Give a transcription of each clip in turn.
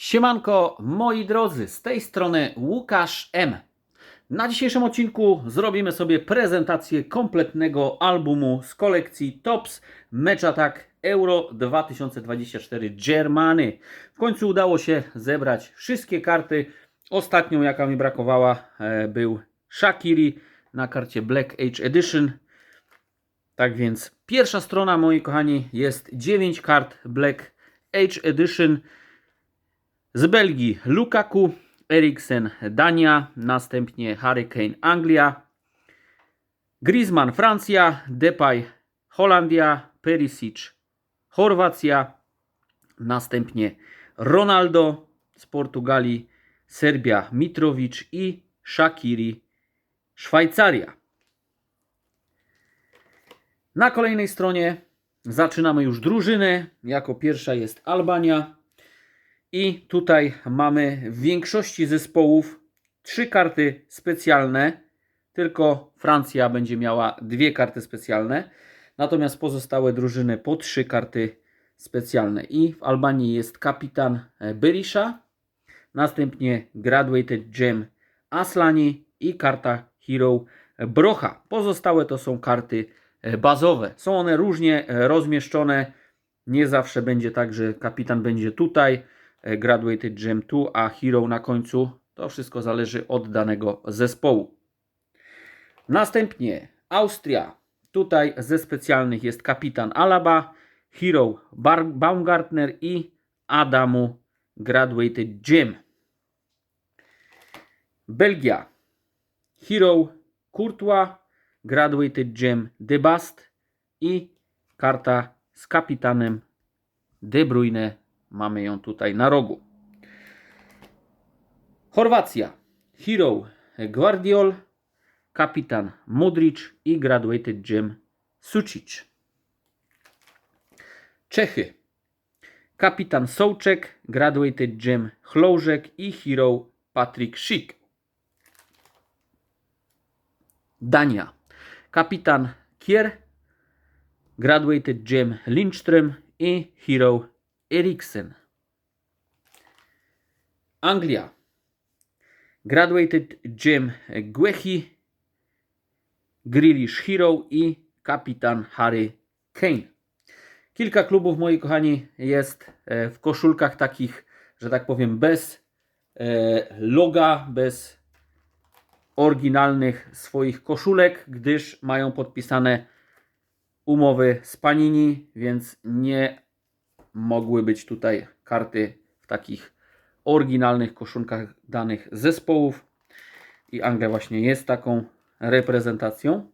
Siemanko, moi drodzy, z tej strony Łukasz M. Na dzisiejszym odcinku zrobimy sobie prezentację kompletnego albumu z kolekcji Tops Match Attack Euro 2024 Germany. W końcu udało się zebrać wszystkie karty. Ostatnią, jaka mi brakowała, e, był Shakiri na karcie Black Age Edition. Tak więc pierwsza strona, moi kochani, jest 9 kart Black Age Edition. Z Belgii Lukaku, Eriksen Dania, następnie Hurricane Anglia, Griezmann Francja, Depay Holandia, Perisic Chorwacja, następnie Ronaldo z Portugalii, Serbia Mitrovic i Shakiri Szwajcaria. Na kolejnej stronie zaczynamy już drużynę. Jako pierwsza jest Albania. I tutaj mamy w większości zespołów trzy karty specjalne. Tylko Francja będzie miała dwie karty specjalne. Natomiast pozostałe drużyny po trzy karty specjalne. I w Albanii jest kapitan Berisha. Następnie Graduated Gem Aslani i karta Hero Brocha. Pozostałe to są karty e, bazowe. Są one różnie e, rozmieszczone. Nie zawsze będzie tak, że kapitan będzie tutaj, e, Graduated Gem tu, a Hero na końcu. To wszystko zależy od danego zespołu. Następnie Austria. Tutaj ze specjalnych jest kapitan Alaba, Hero Baumgartner i Adamu Graduated Gem. Belgia. Hero Courtois, Graduated Gem De Bast i karta z kapitanem De Bruyne. Mamy ją tutaj na rogu. Chorwacja. Hero Guardiol, kapitan Modric i Graduated Gem Sucic. Czechy. Kapitan Sołczek, Graduated Gem Chloużek i Hero Patrick Schick. Dania. Kapitan Kier, Graduated Gem Lindström i Hero Eriksen. Anglia. Graduated Gem Guehi, Grealish Hero i kapitan Harry Kane. Kilka klubów, moi kochani, jest e, w koszulkach takich, że tak powiem, bez e, loga, bez oryginalnych swoich koszulek, gdyż mają podpisane umowy z Panini, więc nie mogły być tutaj karty w takich oryginalnych koszulkach danych zespołów. I Anglia właśnie jest taką reprezentacją.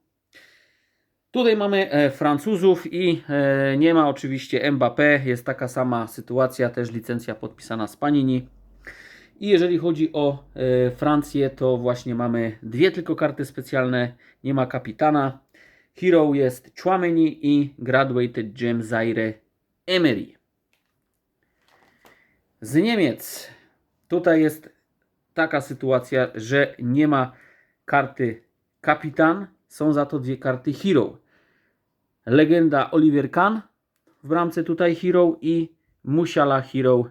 Tutaj mamy e, Francuzów i e, nie ma oczywiście Mbappé. Jest taka sama sytuacja, też licencja podpisana z Panini. I jeżeli chodzi o e, Francję, to właśnie mamy dwie tylko karty specjalne. Nie ma kapitana. Hero jest Chouameni i Graduated Gem Zaire Emery. Z Niemiec tutaj jest taka sytuacja, że nie ma karty kapitan, są za to dwie karty hero. Legenda Oliver Kahn w bramce tutaj hero i Musiala hero,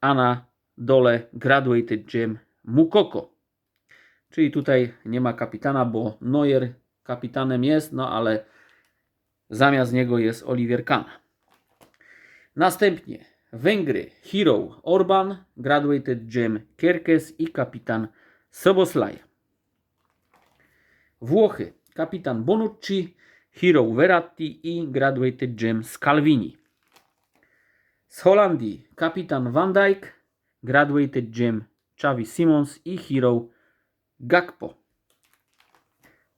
a na dole Graduated Gem Mukoko. Czyli tutaj nie ma kapitana, bo Neuer kapitanem jest, no ale zamiast niego jest Oliver Kahn. Następnie Węgry, Hero Orban, Graduated Gem Kerkes i kapitan Soboslaj. Włochy, kapitan Bonucci, Hero Verratti i Graduated Gem Scalvini. Z Holandii, kapitan Van Dijk, Graduated Gem Xavi Simons i Hero Gakpo.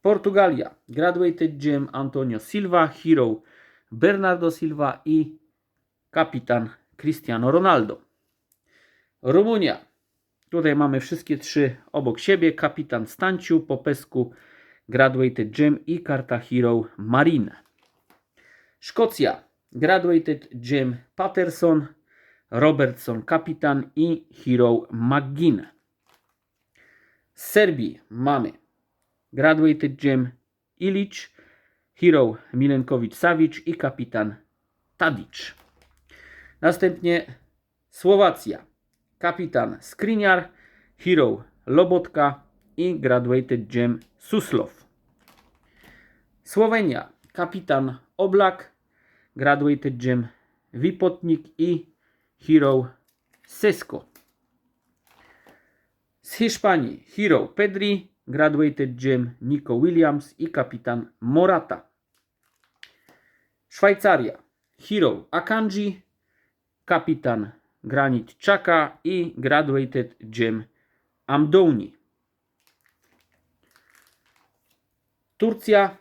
Portugalia, Graduated Gem Antonio Silva, Hero Bernardo Silva i kapitan Cristiano Ronaldo. Rumunia. Tutaj mamy wszystkie trzy obok siebie. Kapitan Stanciu, Popesku, Graduated Gem i karta Hero Marine. Szkocja. Graduated Gem Patterson, Robertson kapitan i Hero McGinn. Z Serbii mamy Graduated Gem Ilic, Hero Milenkowicz Savic i kapitan Tadic. Następnie Słowacja. Kapitan Skriniar, Hero Lobotka i Graduated Gem Suslow. Słowenia. Kapitan Oblak, Graduated Gem Wipotnik i Hero Sesko. Z Hiszpanii Hero Pedri, Graduated Gem Nico Williams i kapitan Morata. Szwajcaria Hero Akanji, kapitan Granit Chaka i Graduated Gem Amdouni. Turcja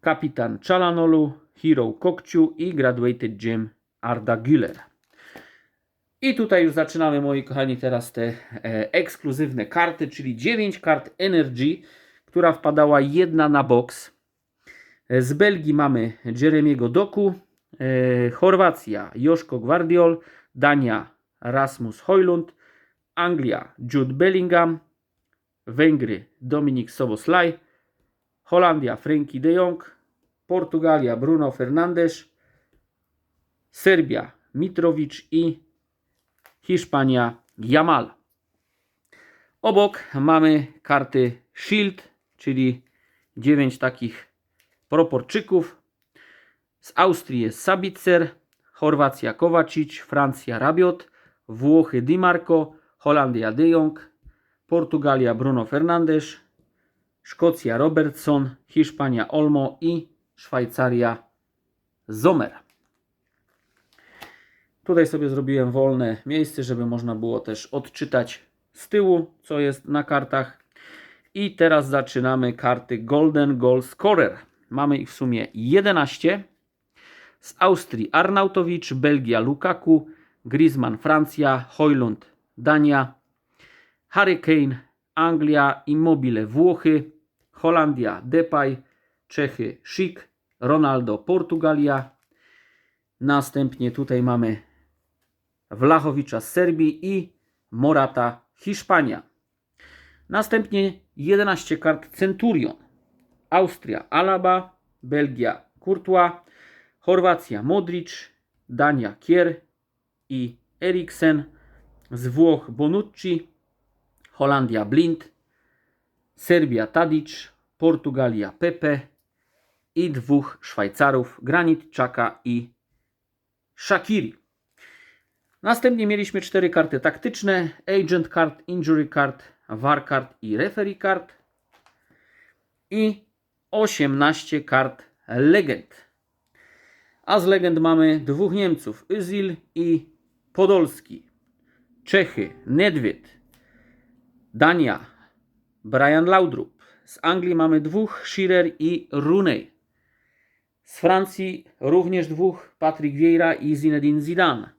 kapitan Chalanolu, Hero Kokciu i Graduated Gem Arda Güler. I tutaj już zaczynamy, moi kochani, teraz te e, ekskluzywne karty, czyli 9 kart Energy, która wpadała jedna na box. E, Z Belgii mamy Jeremiego Doku, Chorwacja Joszko Gwardiol, Dania Rasmus Hojlund, Anglia Jude Bellingham, Węgry Dominik Soboslaj, Holandia Frenkie de Jong, Portugalia Bruno Fernandes, Serbia Mitrowicz i Hiszpania Jamal. Obok mamy karty Shield, czyli 9 takich proporczyków. Z Austrii jest Sabitzer, Chorwacja Kovacic, Francja Rabiot, Włochy Di Marco, Holandia De Jong, Portugalia Bruno Fernandes, Szkocja Robertson, Hiszpania Olmo i Szwajcaria Zomer. Tutaj sobie zrobiłem wolne miejsce, żeby można było też odczytać z tyłu, co jest na kartach. I teraz zaczynamy karty Golden Goal Scorer. Mamy ich w sumie 11. Z Austrii Arnautowicz, Belgia Lukaku, Griezmann Francja, Hojlund Dania, Harry Kane Anglia, Immobile Włochy, Holandia Depay, Czechy Schick, Ronaldo Portugalia. Następnie tutaj mamy Wlachowicza z Serbii i Morata Hiszpania. Następnie 11 kart Centurion. Austria Alaba, Belgia Courtois, Chorwacja Modric, Dania Kier i Eriksen, z Włoch Bonucci, Holandia Blind, Serbia Tadic, Portugalia Pepe i dwóch Szwajcarów Granit Czaka i Shakiri. Następnie mieliśmy cztery karty taktyczne: Agent Card, Injury Card, VAR Card i Referee Card. I 18 kart legend. A z legend mamy dwóch Niemców: Özil i Podolski. Czechy: Nedved. Dania: Brian Laudrup. Z Anglii mamy dwóch: Shearer i Rooney. Z Francji również dwóch: Patrick Vieira i Zinedine Zidane.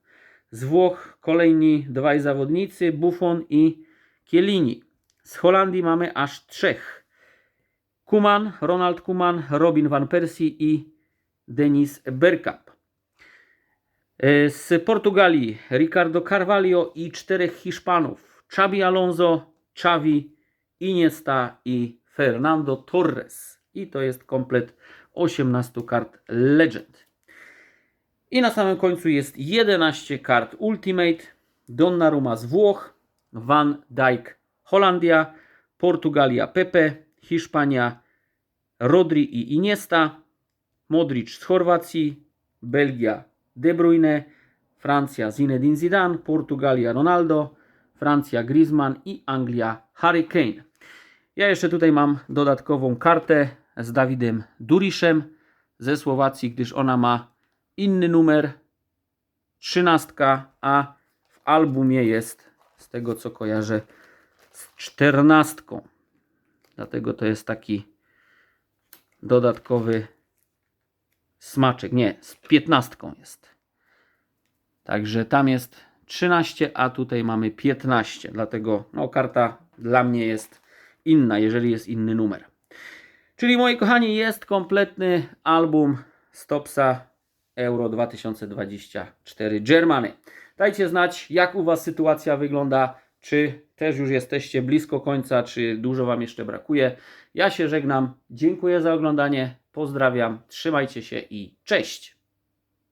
Z Włoch kolejni dwaj zawodnicy, Buffon i Chiellini. Z Holandii mamy aż trzech. Kuman, Ronald Kuman, Robin van Persie i Denis Bergkamp. E, Z Portugalii Ricardo Carvalho i czterech Hiszpanów. Xabi Alonso, Xavi, Iniesta i Fernando Torres. I to jest komplet 18 kart Legend. I na samym końcu jest 11 kart Ultimate. Donnarumma z Włoch, Van Dijk Holandia, Portugalia Pepe, Hiszpania Rodri i Iniesta, Modric z Chorwacji, Belgia De Bruyne, Francja Zinedine Zidane, Portugalia Ronaldo, Francja Griezmann i Anglia Harry Kane. Ja jeszcze tutaj mam dodatkową kartę z Dawidem Duriszem ze Słowacji, gdyż ona ma inny numer, trzynastka, a w albumie jest, z tego co kojarzę, z czternastką. Dlatego to jest taki dodatkowy smaczek. Nie, z piętnastką jest. Także tam jest 13, a tutaj mamy 15. Dlatego no, karta dla mnie jest inna, jeżeli jest inny numer. Czyli moi kochani, jest kompletny album Stopsa Euro 2024 Germany. Dajcie znać, jak u Was sytuacja wygląda. Czy też już jesteście blisko końca, czy dużo Wam jeszcze brakuje. Ja się żegnam. Dziękuję za oglądanie. Pozdrawiam. Trzymajcie się i cześć.